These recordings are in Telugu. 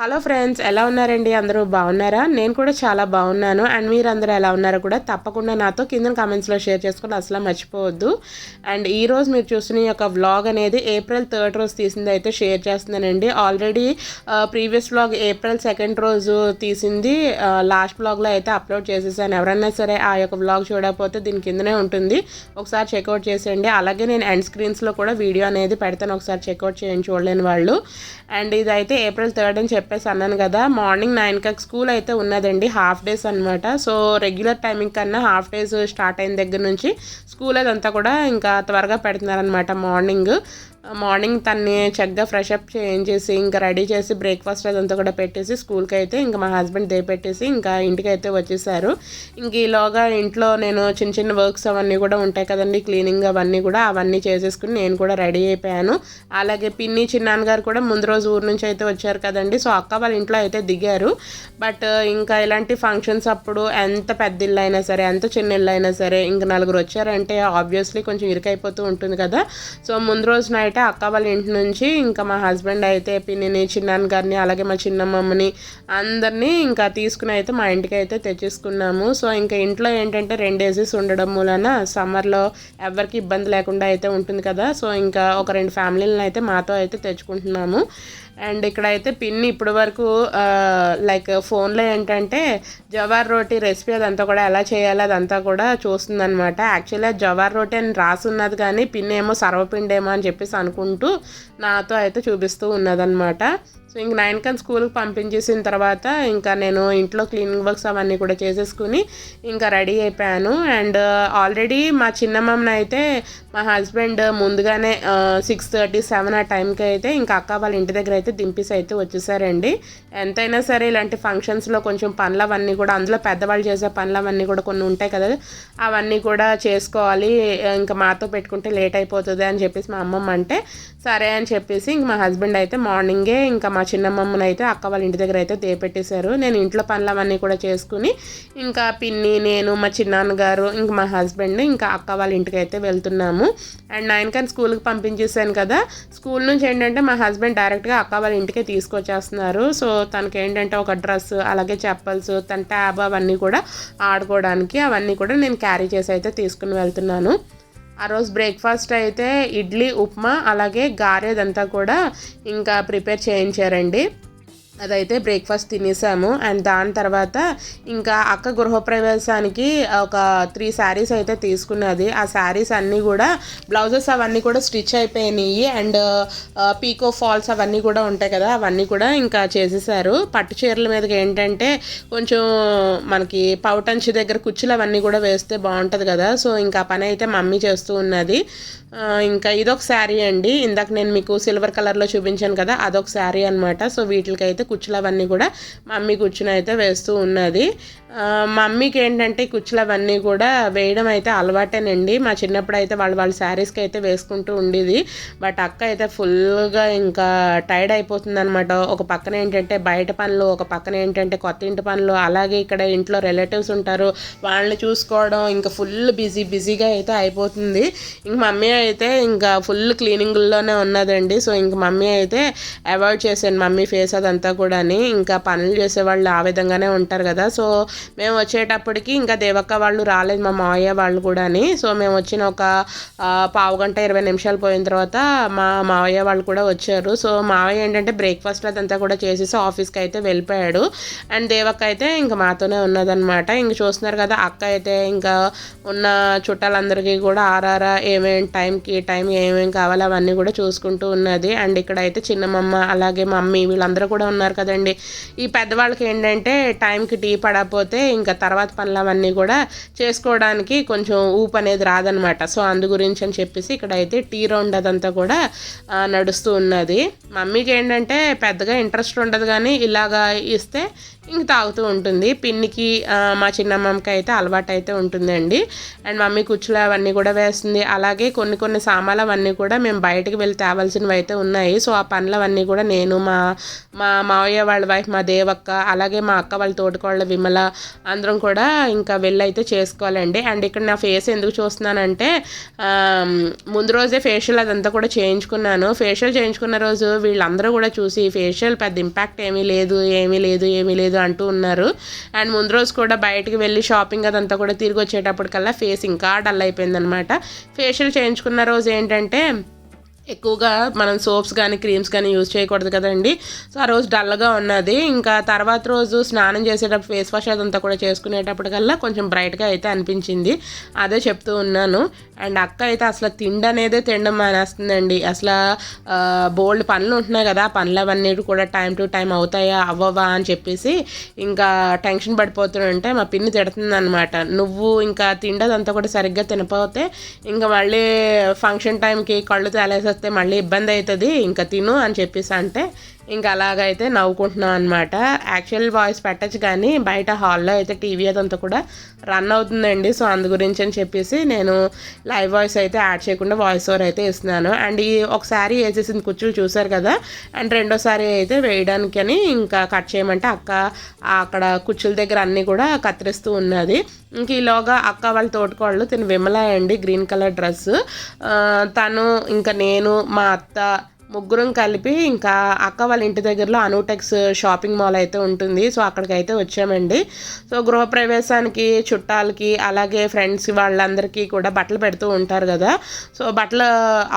హలో ఫ్రెండ్స్ ఎలా ఉన్నారండి? అందరూ బాగున్నారా? నేను కూడా చాలా బాగున్నాను. అండ్ మీరు ఎలా ఉన్నారో కూడా తప్పకుండా నాతో కింద కామెంట్స్లో షేర్ చేసుకుని అసలు మర్చిపోవద్దు. అండ్ ఈ రోజు మీరు చూస్తున్న యొక్క వ్లాగ్ అనేది ఏప్రిల్ థర్డ్ రోజు తీసింది అయితే షేర్ చేస్తున్నానండి. Already previous vlog April second రోజు తీసింది. లాస్ట్ వ్లాగ్లో అయితే అప్లోడ్ చేసేసాను. ఎవరైనా సరే ఆ యొక్క వ్లాగ్ చూడకపోతే దీని కిందనే ఉంటుంది. ఒకసారి చెక్అవుట్ చేసేయండి. అలాగే నేను ఎండ్ స్క్రీన్స్లో కూడా వీడియో అనేది పెడతాను. ఒకసారి చెక్అవుట్ చేయండి చూడలేని వాళ్ళు. అండ్ ఇదైతే ఏప్రిల్ థర్డ్ అని చెప్పేసి అన్నాను కదా మార్నింగ్ నైన్కి స్కూల్ అయితే ఉన్నదండి హాఫ్ డేస్ అనమాట సో రెగ్యులర్ టైమింగ్ కన్నా హాఫ్ డేస్ స్టార్ట్ అయిన దగ్గర నుంచి స్కూల్ అదంతా కూడా ఇంకా త్వరగా పెడుతున్నారనమాట మార్నింగ్. మార్నింగ్ తన్ని చక్కగా ఫ్రెష్ అప్ చేయించేసి ఇంకా రెడీ చేసి బ్రేక్ఫాస్ట్ అదంతా కూడా పెట్టేసి స్కూల్కి అయితే ఇంకా మా హస్బెండ్ దే పెట్టేసి ఇంకా ఇంటికి అయితే వచ్చేసారు. ఇంక ఈలోగా ఇంట్లో నేను చిన్న చిన్న వర్క్స్ అవన్నీ కూడా ఉంటాయి కదండి క్లీనింగ్ అవన్నీ కూడా అవన్నీ చేసేసుకుని నేను కూడా రెడీ అయిపోయాను. అలాగే పిన్ని చిన్నాన్నగారు కూడా ముందు రోజు ఊరు నుంచి అయితే వచ్చారు కదండి సో అక్క వాళ్ళ ఇంట్లో అయితే దిగారు. బట్ ఇంకా ఇలాంటి ఫంక్షన్స్ అప్పుడు ఎంత పెద్ద ఇల్లు అయినా సరే ఎంత చిన్న ఇల్లు అయినా సరే ఇంకా నలుగురు వచ్చారంటే ఆబ్వియస్లీ కొంచెం ఇరుకైపోతూ ఉంటుంది కదా. సో ముందు రోజు నైట్ అంటే అక్క వాళ్ళ ఇంటి నుంచి ఇంకా మా హస్బెండ్ అయితే పిన్నిని చిన్నాన్న గారిని అలాగే మా చిన్నమ్మని అందరినీ ఇంకా తీసుకుని అయితే మా ఇంటికి అయితే తెచ్చేసుకున్నాము. సో ఇంకా ఇంట్లో ఏంటంటే రెండు ఏసీస్ ఉండడం మూలన సమ్మర్లో ఎవరికి ఇబ్బంది లేకుండా అయితే ఉంటుంది కదా. సో ఇంకా ఒక రెండు ఫ్యామిలీలను అయితే మాతో అయితే తెచ్చుకుంటున్నాము. అండ్ ఇక్కడైతే పిన్ని ఇప్పటి వరకు లైక్ ఫోన్లో ఏంటంటే జవార్ రోటీ రెసిపీ అదంతా కూడా ఎలా చేయాలి అదంతా కూడా చూస్తుందనమాట యాక్చువల్గా జవార్ రోటీ అని రాసున్నది కానీ పిన్ ఏమో సర్వపిండేమో అని చెప్పేసి అనుకుంటూ నాతో అయితే చూపిస్తూ ఉన్నదనమాట సో ఇంక నైన్ కన్ స్కూల్కి పంపించేసిన తర్వాత ఇంకా నేను ఇంట్లో క్లీనింగ్ వర్క్స్ అవన్నీ కూడా చేసేసుకుని ఇంకా రెడీ అయిపోయాను. అండ్ ఆల్రెడీ మా చిన్నమ్మని అయితే మా హస్బెండ్ ముందుగానే సిక్స్ థర్టీ సెవెన్ ఆ టైంకి అయితే ఇంకా అక్క వాళ్ళ ఇంటి దగ్గర అయితే దింపేసి అయితే వచ్చేసారండి. ఎంతైనా సరే ఇలాంటి ఫంక్షన్స్లో కొంచెం పనులు అవన్నీ కూడా అందులో పెద్దవాళ్ళు చేసే పనులు అవన్నీ కూడా కొన్ని ఉంటాయి కదా అవన్నీ కూడా చేసుకోవాలి. ఇంకా మాతో పెట్టుకుంటే లేట్ అయిపోతుంది అని చెప్పేసి మా అమ్మమ్మ అంటే సరే అని చెప్పేసి ఇంక మా హస్బెండ్ అయితే మార్నింగే ఇంకా మా చిన్నమ్మమ్మని అయితే అక్క వాళ్ళ ఇంటి దగ్గర అయితే దేపెట్టేశారు నేను ఇంట్లో పనులు అవన్నీ కూడా చేసుకుని ఇంకా పిన్ని నేను మా చిన్నాన్నగారు ఇంక మా హస్బెండ్ ఇంకా అక్క వాళ్ళ ఇంటికి అయితే వెళ్తున్నాము. అండ్ నైన్ కానీ స్కూల్కి పంపించేసాను కదా స్కూల్ నుంచి ఏంటంటే మా హస్బెండ్ డైరెక్ట్గా అక్క వాళ్ళ ఇంటికే తీసుకొచ్చేస్తున్నారు. సో తనకి ఏంటంటే ఒక డ్రెస్ అలాగే చెప్పల్స్ తన ట్యాబ్ అవన్నీ కూడా ఆడుకోవడానికి అవన్నీ కూడా నేను క్యారీ చేసి అయితే తీసుకుని వెళ్తున్నాను. ఆ రోజు బ్రేక్ఫాస్ట్ అయితే ఇడ్లీ ఉప్మా అలాగే గారెదంతా కూడా ఇంకా ప్రిపేర్ చేయించారండి. అదైతే బ్రేక్ఫాస్ట్ తినేసాము. అండ్ దాని తర్వాత ఇంకా అక్క గృహప్రవేశానికి ఒక త్రీ శారీస్ అయితే తీసుకున్నది. ఆ శారీస్ అన్నీ కూడా బ్లౌజెస్ అవన్నీ కూడా స్టిచ్ అయిపోయినాయి. అండ్ పీకో ఫాల్స్ అవన్నీ కూడా ఉంటాయి కదా అవన్నీ కూడా ఇంకా చేసేసారు. పట్టు చీరల మీదకి ఏంటంటే కొంచెం మనకి పౌటంచి దగ్గర కుచ్చులు అవన్నీ కూడా వేస్తే బాగుంటుంది కదా. సో ఇంకా పని అయితే మమ్మీ చేస్తూ ఉన్నది. ఇంకా ఇదొక శారీ అండి. ఇందాక నేను మీకు సిల్వర్ కలర్లో చూపించాను కదా అదొక శారీ అనమాట సో వీటికైతే కుచ్చులు అవన్నీ కూడా మమ్మీ కూర్చుని అయితే వేస్తూ ఉన్నది. మమ్మీకి ఏంటంటే కుచ్చులు అవన్నీ కూడా వేయడం అయితే అలవాటేనండి. మా చిన్నప్పుడు అయితే వాళ్ళు వాళ్ళ శారీస్కి అయితే వేసుకుంటూ ఉండేది. బట్ అక్క అయితే ఫుల్గా ఇంకా టైర్డ్ అయిపోతుంది అనమాట ఒక పక్కన ఏంటంటే బయట పనులు ఒక పక్కన ఏంటంటే కొత్త ఇంటి పనులు అలాగే ఇక్కడ ఇంట్లో రిలేటివ్స్ ఉంటారు. వాళ్ళని చూసుకోవడం ఇంకా ఫుల్ బిజీ బిజీగా అయితే అయిపోతుంది. ఇంక మమ్మీ అయితే ఇంకా ఫుల్ క్లీనింగ్లోనే ఉన్నదండి. సో ఇంక మమ్మీ అయితే అవాయిడ్ చేశాను మమ్మీ ఫేస్ అదంతా కూడా ఇంకా పనులు చేసేవాళ్ళు ఆ విధంగానే ఉంటారు కదా. సో మేము వచ్చేటప్పటికి ఇంకా దేవక్క వాళ్ళు రాలేదు మా మావయ్య వాళ్ళు కూడా సో మేము వచ్చిన ఒక పావు గంట ఇరవై నిమిషాలు పోయిన తర్వాత మా మావయ్య వాళ్ళు కూడా వచ్చారు. సో మావయ్య ఏంటంటే బ్రేక్ఫాస్ట్ అదంతా కూడా చేసేసి ఆఫీస్కి అయితే వెళ్ళిపోయాడు. అండ్ దేవక్క అయితే ఇంకా మాతోనే ఉన్నదనమాట ఇంక చూస్తున్నారు కదా అక్క అయితే ఇంకా ఉన్న చుట్టాలందరికీ కూడా ఆరారా ఏమేమి టైంకి టైం ఏమేమి కావాలో అవన్నీ కూడా చూసుకుంటూ ఉన్నది. అండ్ ఇక్కడ అయితే చిన్నమ్మమ్మ అలాగే మమ్మీ వీళ్ళందరూ కూడా ఉన్నారు. కదండి. ఈ పెద్దవాళ్ళకి ఏంటంటే టైంకి టీ పడకపోతే ఇంకా తర్వాత పనులు అవన్నీ కూడా చేసుకోవడానికి కొంచెం ఊపు అనేది రాదనమాట సో అందు గురించి అని చెప్పేసి ఇక్కడ అయితే టీ రౌండ్ అదంతా కూడా నడుస్తూ ఉన్నది. మమ్మీకి ఏంటంటే పెద్దగా ఇంట్రెస్ట్ ఉండదు కానీ ఇలాగా ఇస్తే ఇంక తాగుతూ ఉంటుంది. పిన్నికి మా చిన్నమ్మకి అయితే అలవాటు అయితే ఉంటుందండి. అండ్ మమ్మీ కుచ్చులు అవన్నీ కూడా వేస్తుంది. అలాగే కొన్ని కొన్ని సామాన్లు అవన్నీ కూడా మేము బయటకు వెళ్ళి తేవాల్సినవి అయితే ఉన్నాయి. సో ఆ పనులు అవన్నీ కూడా నేను మా మా మావయ్య వాళ్ళ వైఫ్ మా దేవక్క అలాగే మా అక్క వాళ్ళ తోటకోళ్ళ విమల అందరం కూడా ఇంకా వెళ్ళి అయితే చేసుకోవాలండి. అండ్ ఇక్కడ నా ఫేస్ ఎందుకు చూస్తున్నానంటే ముందు రోజే ఫేషియల్ అదంతా కూడా చేయించుకున్నాను. ఫేషియల్ చేయించుకున్న రోజు వీళ్ళందరూ కూడా చూసి ఫేషియల్ పెద్ద ఇంపాక్ట్ ఏమీ లేదు ఏమీ లేదు ఏమీ లేదు అంటూ ఉన్నారు. అండ్ ముందు రోజు కూడా బయటకు వెళ్ళి షాపింగ్ అదంతా కూడా తిరిగి వచ్చేటప్పటికల్లా ఫేస్ ఇంకా డల్ అయిపోయిందనమాట. ఫేషియల్ చేయించుకున్న రోజు ఏంటంటే ఎక్కువగా మనం సోప్స్ కానీ క్రీమ్స్ కానీ యూజ్ చేయకూడదు కదండి. సో ఆ రోజు డల్గా ఉన్నది. ఇంకా తర్వాత రోజు స్నానం చేసేటప్పుడు ఫేస్ వాష్ అదంతా కూడా చేసుకునేటప్పటికల్లా కొంచెం బ్రైట్గా అయితే అనిపించింది. అదే చెప్తూ ఉన్నాను. అండ్ అక్క అయితే అసలు తిండి అనేదే తినడం మానేస్తుందండి. అసలు బోల్డ్ పనులు ఉంటున్నాయి కదా. పనులు అవన్నీ కూడా టైం టు టైం అవుతాయా అవ్వవా అని చెప్పేసి ఇంకా టెన్షన్ పడిపోతుంటే మా పిన్ని తిడుతుంది అనమాట నువ్వు ఇంకా తిండదంతా కూడా సరిగ్గా తినపోతే ఇంకా మళ్ళీ ఫంక్షన్ టైంకి కళ్ళు వస్తే మళ్ళీ ఇబ్బంది అవుతుంది ఇంకా తిను అని చెప్పేసి అంటే ఇంకా అలాగైతే నవ్వుకుంటున్నాం అనమాట యాక్చువల్ వాయిస్ పెట్టచ్చు కానీ బయట హాల్లో అయితే టీవీ అదంతా కూడా రన్ అవుతుందండి. సో అందు గురించి అని చెప్పేసి నేను లైవ్ వాయిస్ అయితే యాడ్ చేయకుండా వాయిస్ ఓవర్ అయితే ఇస్తున్నాను. అండ్ ఈ ఒకసారి వేసేసిన కుర్చీలు చూసారు కదా? అండ్ రెండోసారి అయితే వేయడానికి అని ఇంకా కట్ చేయమంటే అక్క అక్కడ కుర్చీల దగ్గర అన్నీ కూడా కత్తిరిస్తూ ఉన్నది. ఇంక ఈలోగా అక్క వాళ్ళ తోటకోళ్ళు తిను విమల అండి గ్రీన్ కలర్ డ్రెస్ తను ఇంకా నేను మా అత్త ముగ్గురం కలిపి ఇంకా అక్క వాళ్ళ ఇంటి దగ్గరలో అనూటెక్స్ షాపింగ్ మాల్ అయితే ఉంటుంది. సో అక్కడికి అయితే వచ్చామండి. సో గృహప్రవేశానికి చుట్టాలకి అలాగే ఫ్రెండ్స్ వాళ్ళందరికీ కూడా బట్టలు పెడుతూ ఉంటారు కదా. సో బట్టలు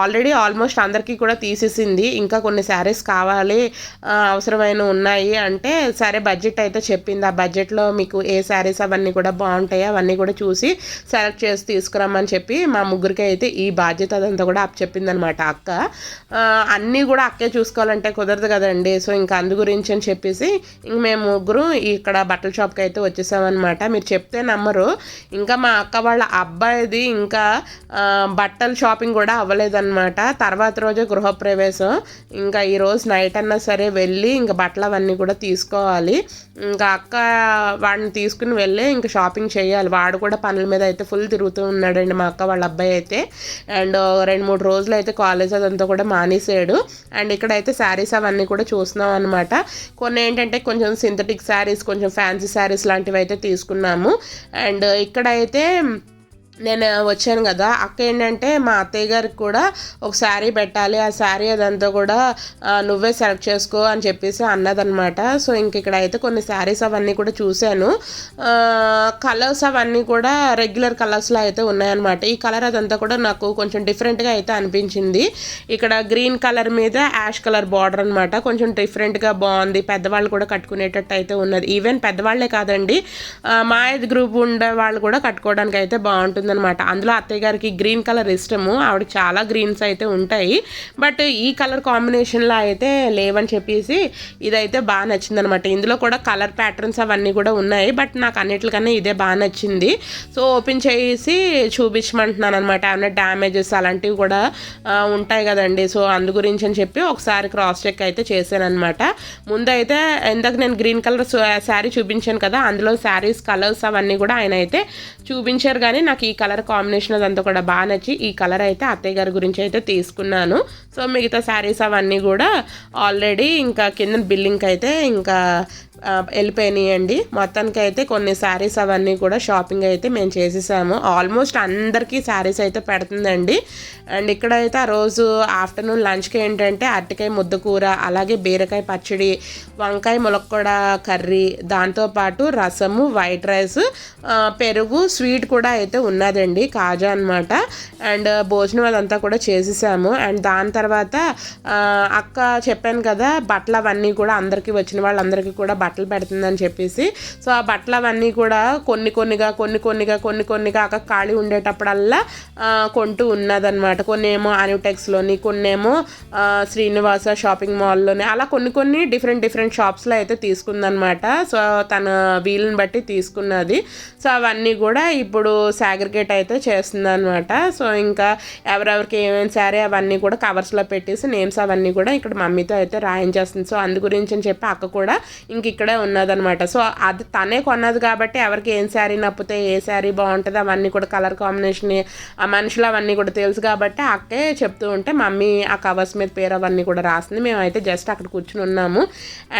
ఆల్రెడీ ఆల్మోస్ట్ అందరికీ కూడా తీసేసింది. ఇంకా కొన్ని శారీస్ కావాలి అవసరమైన ఉన్నాయి అంటే సరే బడ్జెట్ అయితే చెప్పింది. ఆ బడ్జెట్లో మీకు ఏ శారీస్ అవన్నీ కూడా బాగుంటాయి అవన్నీ కూడా చూసి సెలెక్ట్ చేసి తీసుకురమ్మని చెప్పి మా ముగ్గురికి అయితే ఈ బాధ్యత అదంతా కూడా అప్ చెప్పిందనమాట అక్క అన్నీ కూడా అక్కే చూసుకోవాలంటే కుదరదు కదండి. సో ఇంకా అందు గురించి అని చెప్పేసి ఇంక మేము ముగ్గురు ఇక్కడ బట్టల షాప్కి అయితే వచ్చేసామన్నమాట. మీరు చెప్తే నమ్మరు. ఇంకా మా అక్క వాళ్ళ అబ్బాయిది ఇంకా బట్టల షాపింగ్ కూడా అవ్వలేదన్నమాట. తర్వాత రోజే గృహప్రవేశం. ఇంకా ఈరోజు నైట్ అన్నా సరే వెళ్ళి ఇంకా బట్టలు అవన్నీ కూడా తీసుకోవాలి. ఇంకా అక్క వాడిని తీసుకుని వెళ్ళి ఇంకా షాపింగ్ చేయాలి. వాడు కూడా పనుల మీద అయితే ఫుల్ తిరుగుతూ ఉన్నాడండి మా అక్క వాళ్ళ అబ్బాయి అయితే. అండ్ రెండు మూడు రోజులు అయితే కాలేజ్ అదంతా కూడా మానేసాడు. అండ్ ఇక్కడైతే శారీస్ అవన్నీ కూడా చూస్తున్నాం అనమాట కొన్ని ఏంటంటే కొంచెం సింథటిక్ శారీస్ కొంచెం ఫ్యాన్సీ శారీస్ లాంటివి అయితే తీసుకున్నాము. అండ్ ఇక్కడైతే నేను వచ్చాను కదా అక్క ఏంటంటే మా అత్తయ్య గారికి కూడా ఒక శారీ పెట్టాలి ఆ శారీ అదంతా కూడా నువ్వే సెలెక్ట్ చేసుకో అని చెప్పేసి అన్నదనమాట సో ఇంక ఇక్కడ అయితే కొన్ని శారీస్ అవన్నీ కూడా చూశాను. కలర్స్ అవన్నీ కూడా రెగ్యులర్ కలర్స్లో అయితే ఉన్నాయన్నమాట. ఈ కలర్ అదంతా కూడా నాకు కొంచెం డిఫరెంట్గా అయితే అనిపించింది. ఇక్కడ గ్రీన్ కలర్ మీద యాష్ కలర్ బార్డర్ అనమాట కొంచెం డిఫరెంట్గా బాగుంది. పెద్దవాళ్ళు కూడా కట్టుకునేటట్టు అయితే ఉన్నది. ఈవెన్ పెద్దవాళ్ళే కాదండి మా ఏజ్ గ్రూప్ ఉండే వాళ్ళు కూడా కట్టుకోవడానికి అయితే బాగుంటుంది ఉంటుందన్నమాట. అందులో అత్తయ్య గారికి గ్రీన్ కలర్ ఇష్టము. ఆవిడకి చాలా గ్రీన్స్ అయితే ఉంటాయి. బట్ ఈ కలర్ కాంబినేషన్లో అయితే లేవని చెప్పేసి ఇదైతే బాగా నచ్చిందనమాట ఇందులో కూడా కలర్ ప్యాటర్న్స్ అవన్నీ కూడా ఉన్నాయి. బట్ నాకు అన్నిటికన్నా ఇదే బాగా నచ్చింది. సో ఓపెన్ చేసి చూపించమంటున్నాను అనమాట ఏమైనా డ్యామేజెస్ అలాంటివి కూడా ఉంటాయి కదండి. సో అందు గురించి అని చెప్పి ఒకసారి క్రాస్ చెక్ అయితే చేశాను అనమాట ముందైతే ఇందాక నేను గ్రీన్ కలర్ శారీ చూపించాను కదా. అందులో శారీస్ కలర్స్ అవన్నీ కూడా ఆయన అయితే చూపించారు. కానీ నాకు ఈ కలర్ కాంబినేషన్ అదంతా కూడా బాగా నచ్చి ఈ కలర్ అయితే అత్తయ్య గారి గురించి అయితే తీసుకున్నాను. సో మిగతా శారీస్ అవన్నీ కూడా ఆల్రెడీ ఇంకా కింద బిల్లింగ్కి అయితే ఇంకా వెళ్ళిపోయినాయండి. మొత్తానికి అయితే కొన్ని శారీస్ అవన్నీ కూడా షాపింగ్ అయితే మేము చేసేసాము. ఆల్మోస్ట్ అందరికీ శారీస్ అయితే పెడుతుందండి. అండ్ ఇక్కడైతే ఆ రోజు ఆఫ్టర్నూన్ లంచ్కి ఏంటంటే అరటికాయ ముద్దకూర అలాగే బీరకాయ పచ్చడి వంకాయ ములక్కొడ కర్రీ దాంతోపాటు రసము వైట్ రైస్ పెరుగు స్వీట్ కూడా అయితే ఉన్నదండి కాజా అనమాట అండ్ భోజనం అదంతా కూడా చేసేసాము. అండ్ దాని తర్వాత అక్క చెప్పాను కదా బట్టలు అవన్నీ కూడా అందరికీ వచ్చిన వాళ్ళందరికీ కూడా బట్టలు పెడుతుందని చెప్పేసి. సో ఆ బట్టలు అవన్నీ కూడా కొన్ని కొన్నిగా కొన్ని కొన్నిగా కొన్ని కొన్నిగా అక్క ఖాళీ ఉండేటప్పుడల్లా కొంటూ ఉన్నదన్నమాట. కొన్ని ఏమో అనుటెక్స్లోని కొన్ని ఏమో శ్రీనివాస షాపింగ్ మాల్లోని అలా కొన్ని కొన్ని డిఫరెంట్ డిఫరెంట్ షాప్స్లో అయితే తీసుకుందనమాట సో తన వీలుని బట్టి తీసుకున్నది. సో అవన్నీ కూడా ఇప్పుడు సాగ్రిగేట్ అయితే చేస్తుంది అనమాట సో ఇంకా ఎవరెవరికి ఏమేమి సారీ అవన్నీ కూడా కవర్స్లో పెట్టేసి నేమ్స్ అవన్నీ కూడా ఇక్కడ మమ్మీతో అయితే రాయించేస్తుంది. సో అందు గురించి అని చెప్పి అక్క కూడా ఇంక ఇక్కడే ఉన్నదనమాట సో అది తనే కొన్నది కాబట్టి ఎవరికి ఏం శారీ నప్పితే ఏ శారీ బాగుంటుంది అవన్నీ కూడా కలర్ కాంబినేషన్ ఆ మనుషులు అవన్నీ కూడా తెలుసు కాబట్టి అక్కే చెప్తూ ఉంటే మమ్మీ ఆ కవర్స్ మీద పేరు అవన్నీ కూడా రాసింది. మేమైతే జస్ట్ అక్కడ కూర్చుని ఉన్నాము.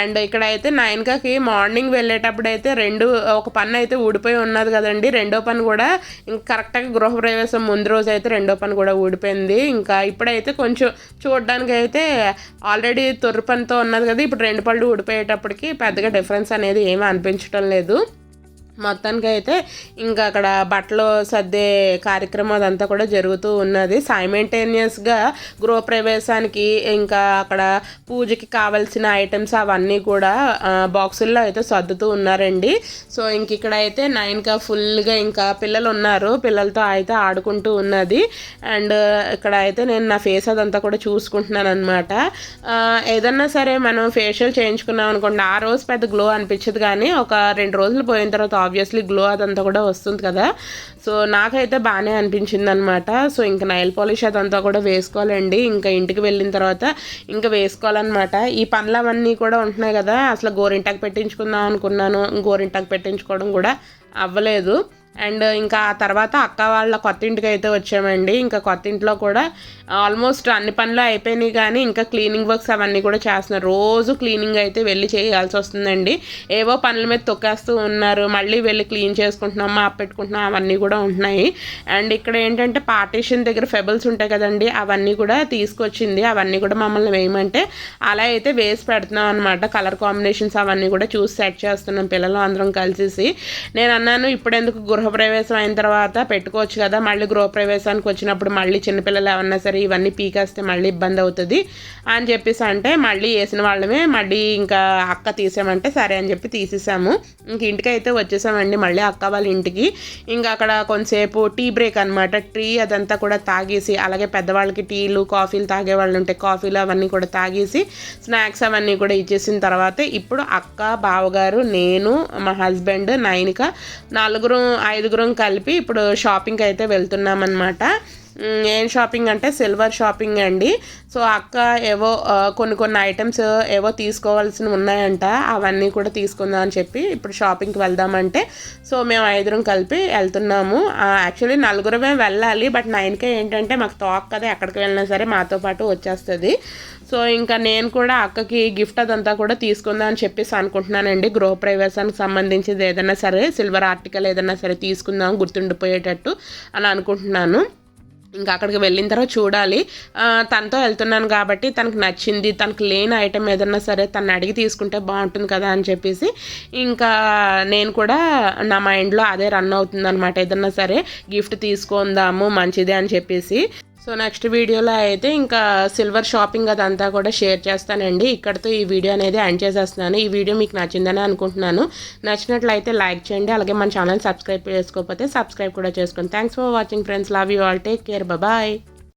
అండ్ ఇక్కడ అయితే నైన్కి మార్నింగ్ వెళ్ళేటప్పుడు అయితే రెండు ఒక పన్ను అయితే ఊడిపోయి ఉన్నది కదండి. రెండో పని కూడా ఇంకా కరెక్ట్గా గృహప్రవేశం ముందు రోజు అయితే రెండో పని కూడా ఊడిపోయింది. ఇంకా ఇప్పుడైతే కొంచెం చూడడానికి అయితే ఆల్రెడీ తొర్రు పనితో ఉన్నది కదా ఇప్పుడు రెండు పళ్ళు ఊడిపోయేటప్పటికి పెద్దగా డిఫరెన్స్ అనేది ఏమీ అనిపించడం లేదు. మొత్తానికి అయితే ఇంకా అక్కడ బట్టలు సర్దే కార్యక్రమం అదంతా కూడా జరుగుతూ ఉన్నది. సైమెంటేనియస్గా గృహప్రవేశానికి ఇంకా అక్కడ పూజకి కావాల్సిన ఐటమ్స్ అవన్నీ కూడా బాక్సుల్లో అయితే సర్దుతూ ఉన్నారండి. సో ఇంక ఇక్కడ అయితే నైన్గా ఫుల్గా ఇంకా పిల్లలు ఉన్నారు పిల్లలతో అయితే ఆడుకుంటూ ఉన్నది. అండ్ ఇక్కడ అయితే నేను నా ఫేస్ అదంతా కూడా చూసుకుంటున్నాను అనమాట ఏదన్నా సరే మనం ఫేషియల్ చేయించుకున్నాం అనుకోండి ఆ రోజు పెద్ద గ్లో అనిపించదు కానీ ఒక రెండు రోజులు పోయిన తర్వాత ఆబ్వియస్లీ గ్లో అదంతా కూడా వస్తుంది కదా. సో నాకైతే బాగానే అనిపించింది అనమాట సో ఇంకా నైల్ పాలిష్ అదంతా కూడా వేసుకోవాలండి. ఇంకా ఇంటికి వెళ్ళిన తర్వాత ఇంకా వేసుకోవాలన్నమాట. ఈ పనులు అవన్నీ కూడా ఉంటున్నాయి కదా. అసలు గోరింటాకు పెట్టించుకుందాం అనుకున్నాను. గోరింటాకు పెట్టించుకోవడం కూడా అవ్వలేదు. అండ్ ఇంకా ఆ తర్వాత అక్క వాళ్ళ కొత్త ఇంటికి అయితే వచ్చామండి. ఇంకా కొత్త ఇంట్లో కూడా ఆల్మోస్ట్ అన్ని పనులు అయిపోయినాయి కానీ ఇంకా క్లీనింగ్ వర్క్స్ అవన్నీ కూడా చేస్తున్నారు. రోజు క్లీనింగ్ అయితే వెళ్ళి చేయాల్సి వస్తుందండి. ఏవో పనుల మీద తొక్కేస్తూ ఉన్నారు. మళ్ళీ వెళ్ళి క్లీన్ చేసుకుంటున్నాం మా పెట్టుకుంటున్నాం అవన్నీ కూడా ఉంటున్నాయి. అండ్ ఇక్కడ ఏంటంటే పార్టీషన్ దగ్గర ఫెబల్స్ ఉంటాయి కదండి అవన్నీ కూడా తీసుకొచ్చింది. అవన్నీ కూడా మమ్మల్ని వేయమంటే అలా అయితే వేసి పెడుతున్నాం అనమాట కలర్ కాంబినేషన్స్ అవన్నీ కూడా చూసి సెట్ చేస్తున్నాం పిల్లలు అందరం కలిసి నేను అన్నాను ఇప్పుడెందుకు గృహప్రవేశం అయిన తర్వాత పెట్టుకోవచ్చు కదా. మళ్ళీ గృహప్రవేశానికి వచ్చినప్పుడు మళ్ళీ చిన్నపిల్లలు ఏమన్నా సరే ఇవన్నీ పీకేస్తే మళ్ళీ ఇబ్బంది అవుతుంది. అని చెప్పేసి అంటే మళ్ళీ వేసిన వాళ్ళమే మళ్ళీ ఇంకా అక్క తీసామంటే సరే అని చెప్పి తీసేసాము. ఇంక ఇంటికి అయితే వచ్చేసామండి మళ్ళీ అక్క వాళ్ళ ఇంటికి. ఇంకా అక్కడ కొంతసేపు టీ బ్రేక్ అనమాట టీ అదంతా కూడా తాగేసి అలాగే పెద్దవాళ్ళకి టీలు కాఫీలు తాగే వాళ్ళు ఉంటే కాఫీలు అవన్నీ కూడా తాగేసి స్నాక్స్ అవన్నీ కూడా ఇచ్చేసిన తర్వాత ఇప్పుడు అక్క బావగారు నేను మా హస్బెండ్ నైనిక నలుగురు ఐదుగురం కలిపి ఇప్పుడు షాపింగ్కి అయితే వెళ్తున్నాం అనమాట ఏం షాపింగ్ అంటే సిల్వర్ షాపింగ్ అండి. సో అక్క ఏవో కొన్ని కొన్ని ఐటమ్స్ ఏవో తీసుకోవాల్సినవి ఉన్నాయంట. అవన్నీ కూడా తీసుకుందాం అని చెప్పి ఇప్పుడు షాపింగ్కి వెళ్దామంటే. సో మేము ఐదుగురం కలిపి వెళ్తున్నాము. యాక్చువల్లీ నలుగురమే వెళ్ళాలి. బట్ నైన్కే ఏంటంటే మాకు టాక్ కదా ఎక్కడికి వెళ్ళినా సరే మాతో పాటు వచ్చేస్తుంది. సో ఇంకా నేను కూడా అక్కకి గిఫ్ట్ అదంతా కూడా తీసుకుందాం అని చెప్పేసి అనుకుంటున్నానండి. గృహప్రవేశానికి సంబంధించింది ఏదైనా సరే సిల్వర్ ఆర్టికల్ ఏదైనా సరే తీసుకుందాం గుర్తుండిపోయేటట్టు అని అనుకుంటున్నాను. ఇంకా అక్కడికి వెళ్ళిన తర్వాత చూడాలి. తనతో వెళ్తున్నాను కాబట్టి తనకు నచ్చింది తనకు లేని ఐటెం ఏదన్నా సరే తను అడిగి తీసుకుంటే బాగుంటుంది కదా అని చెప్పేసి ఇంకా నేను కూడా నా మైండ్లో అదే రన్ అవుతుంది అనమాట ఏదన్నా సరే గిఫ్ట్ తీసుకుందాము మంచిదే అని చెప్పేసి. సో నెక్స్ట్ వీడియోలో అయితే ఇంకా సిల్వర్ షాపింగ్ అదంతా కూడా షేర్ చేస్తానండి. ఇక్కడతో ఈ వీడియో అనేది ఎండ్ చేసేస్తున్నాను. ఈ వీడియో మీకు నచ్చిందని అనుకుంటున్నాను. నచ్చినట్లయితే లైక్ చేయండి. అలాగే మన ఛానల్ సబ్స్క్రైబ్ చేసుకోకపోతే సబ్స్క్రైబ్ కూడా చేసుకోండి. Thanks for watching friends love you all take care bye